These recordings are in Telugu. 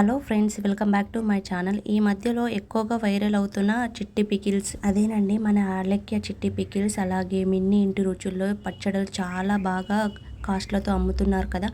Hello friends welcome back to my channel. ఈ మధ్యలో ఎక్కువగా వైరల్ అవుతున్న చిట్టి పికిల్స్. అదేనండి మన ఆలక్య చిట్టి పికిల్స్ అలాగే మిన్ని ఇంటి రుచుల్లో పచ్చడలు చాలా బాగా కాస్ట్లతో అమ్ముతున్నారు కదా.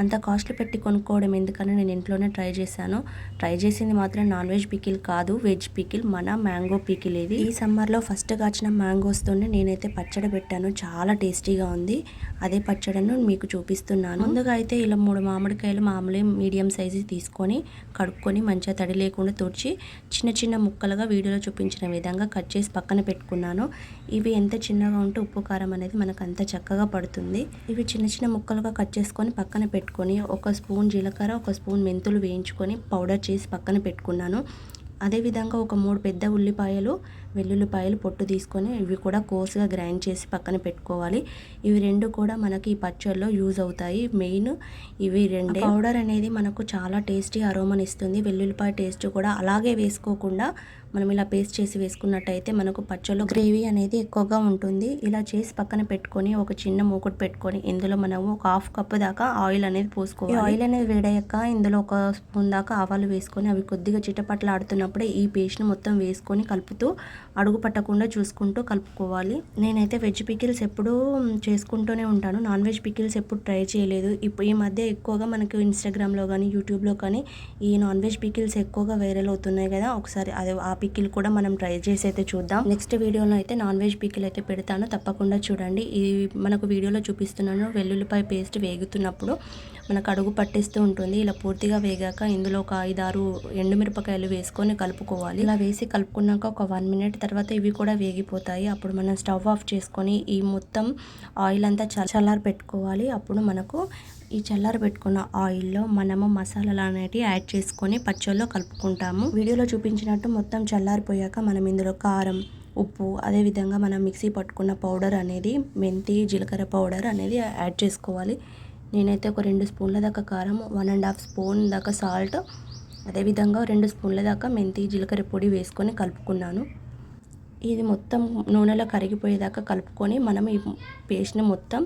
అంత కాస్ట్లు పెట్టి కొనుక్కోవడం ఎందుకని నేను ఇంట్లోనే ట్రై చేశాను. ట్రై చేసింది మాత్రం నాన్ వెజ్ పికిల్ కాదు. వెజ్ పికిల్ మన మ్యాంగో పికిల్ ఇది. ఈ సమ్మర్లో ఫస్ట్ కాచిన మ్యాంగోస్తోనే నేనైతే పచ్చడి పెట్టాను. చాలా టేస్టీగా ఉంది. అదే పచ్చడిను మీకు చూపిస్తున్నాను. ముందుగా అయితే ఇలా మూడు మామిడికాయలు మామూలు మీడియం సైజు తీసుకొని కడుక్కొని మంచిగా తడి లేకుండా తుడిచి చిన్న చిన్న ముక్కలుగా వీడియోలో చూపించిన విధంగా కట్ చేసి పక్కన పెట్టుకున్నాను. ఇవి ఎంత చిన్నగా ఉంటే ఉప్పు కారం అనేది మనకు అంత చక్కగా పడుతుంది. ఇవి చిన్న చిన్న ముక్కలుగా కట్ చేసుకొని పక్కన పెట్టుకొని ఒక స్పూన్ జీలకర్ర ఒక స్పూన్ మెంతులు వేయించుకొని పౌడర్ చేసి పక్కన పెట్టుకున్నాను. అదేవిధంగా ఒక మూడు పెద్ద ఉల్లిపాయలు వెల్లుల్లిపాయలు పొట్టు తీసుకొని ఇవి కూడా కోసుగా గ్రైండ్ చేసి పక్కన పెట్టుకోవాలి. ఇవి రెండు కూడా మనకి ఈ పచ్చళ్ళలో యూజ్ అవుతాయి. మెయిన్ ఇవి రెండు. పౌడర్ అనేది మనకు చాలా టేస్టీ అరోమని ఇస్తుంది వెల్లుల్లిపాయ టేస్ట్ కూడా అలాగే వేసుకోకుండా మనం ఇలా పేస్ట్ చేసి వేసుకున్నట్టయితే మనకు పచ్చళ్ళు గ్రేవీ అనేది ఎక్కువగా ఉంటుంది. ఇలా చేసి పక్కన పెట్టుకొని ఒక చిన్న మూకుడు పెట్టుకొని ఇందులో మనము ఒక హాఫ్ కప్ దాకా ఆయిల్ అనేది పోసుకోవాలి. ఆయిల్ అనేది వేడయ్యాక ఇందులో ఒక స్పూన్ దాకా ఆవాలు వేసుకొని అవి కొద్దిగా చిటపట్లు ఆడుతున్నప్పుడే ఈ పేస్ట్ని మొత్తం వేసుకొని కలుపుతూ అడుగు పట్టకుండా చూసుకుంటూ కలుపుకోవాలి. నేనైతే వెజ్ పికిల్స్ ఎప్పుడూ చేసుకుంటూనే ఉంటాను. నాన్ వెజ్ పికిల్స్ ఎప్పుడు ట్రై చేయలేదు. ఇప్పుడు ఈ మధ్య ఎక్కువగా మనకు ఇన్స్టాగ్రామ్లో కానీ యూట్యూబ్లో కానీ ఈ నాన్ వెజ్ పికిల్స్ ఎక్కువగా వైరల్ అవుతున్నాయి కదా. ఒకసారి అదే ఆ పికిల్ కూడా మనం ట్రై చేసి అయితే చూద్దాం. నెక్స్ట్ వీడియోలో అయితే నాన్ వెజ్ పికిల్ అయితే పెడతాను. తప్పకుండా చూడండి. ఈ మనకు వీడియోలో చూపిస్తున్నాను వెల్లుల్లిపాయ పేస్ట్ వేగుతున్నప్పుడు మనకు అడుగు పట్టిస్తూ ఉంటుంది. ఇలా పూర్తిగా వేగాక ఇందులో ఒక ఐదారు ఎండుమిరపకాయలు వేసుకొని కలుపుకోవాలి. ఇలా వేసి కలుపుకున్నాక ఒక వన్ మినిట్ తర్వాత ఇవి కూడా వేగిపోతాయి. అప్పుడు మనం స్టవ్ ఆఫ్ చేసుకొని ఈ మొత్తం ఆయిల్ అంతా చల్లారి పెట్టుకోవాలి అప్పుడు మనకు ఈ చల్లారి పెట్టుకున్న ఆయిల్లో మనము మసాలాలు అనేటివి యాడ్ చేసుకొని పచ్చళ్ళలో కలుపుకుంటాము. వీడియోలో చూపించినట్టు మొత్తం చల్లారిపోయాక మనం ఇందులో కారం ఉప్పు అదేవిధంగా మనం మిక్సీ పట్టుకున్న పౌడర్ అనేది మెంతి జీలకర్ర పౌడర్ అనేది యాడ్ చేసుకోవాలి. నేనైతే ఒక రెండు స్పూన్ల దాకా కారం వన్ అండ్ హాఫ్ స్పూన్ దాకా సాల్ట్ అదేవిధంగా రెండు స్పూన్ల దాకా మెంతి జీలకర్ర పొడి వేసుకొని కలుపుకున్నాను. ఇది మొత్తం నూనెలో కరిగిపోయేదాకా కలుపుకొని మనం ఈ పేస్ట్ని మొత్తం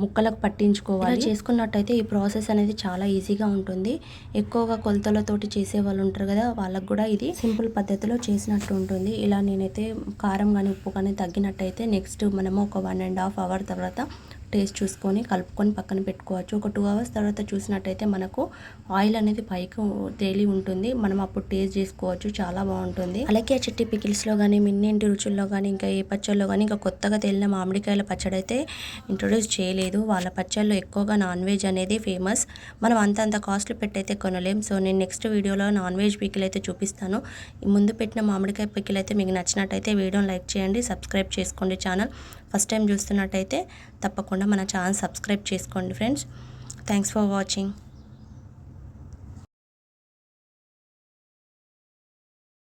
ముక్కలకు పట్టించుకోవాలి. చేసుకున్నట్టయితే ఈ ప్రాసెస్ అనేది చాలా ఈజీగా ఉంటుంది. ఎక్కువగా కొలతలతోటి చేసే వాళ్ళు ఉంటారు కదా వాళ్ళకు కూడా ఇది సింపుల్ పద్ధతిలో చేసినట్టు ఉంటుంది. ఇలా నేనైతే కారం కానీ ఉప్పు కానీ తగ్గినట్టయితే నెక్స్ట్ మనము ఒక వన్ అండ్ హాఫ్ అవర్ తర్వాత టేస్ట్ చూసుకొని కలుపుకొని పక్కన పెట్టుకోవచ్చు. ఒక టూ అవర్స్ తర్వాత చూసినట్టయితే మనకు ఆయిల్ అనేది పైకి తేలి ఉంటుంది. మనం అప్పుడు టేస్ట్ చేసుకోవచ్చు. చాలా బాగుంటుంది. అలాగే చిట్టి పికిల్స్లో కానీ మిన్నింటి రుచుల్లో కానీ ఇంకా ఏ పచ్చళ్ళలో కానీ ఇంకా కొత్తగా తేలిన మామిడికాయల పచ్చడి అయితే ఇంట్రొడ్యూస్ చేయలేదు. వాళ్ళ పచ్చళ్ళు ఎక్కువగా నాన్ వెజ్ అనేది ఫేమస్ మనం అంత అంత కాస్ట్లు పెట్టయితే కొనలేం. సో నేను నెక్స్ట్ వీడియోలో నాన్ వెజ్ పికిల్ అయితే చూపిస్తాను. ముందు పెట్టిన మామిడికాయ పికిల్ అయితే మీకు నచ్చినట్టయితే వీడియోని లైక్ చేయండి. సబ్స్క్రైబ్ చేసుకోండి ఛానల్. ఫస్ట్ టైం చూస్తున్నట్టయితే తప్పకుండా మన ఛానల్ సబ్స్క్రైబ్ చేసుకోండి ఫ్రెండ్స్. Thanks for watching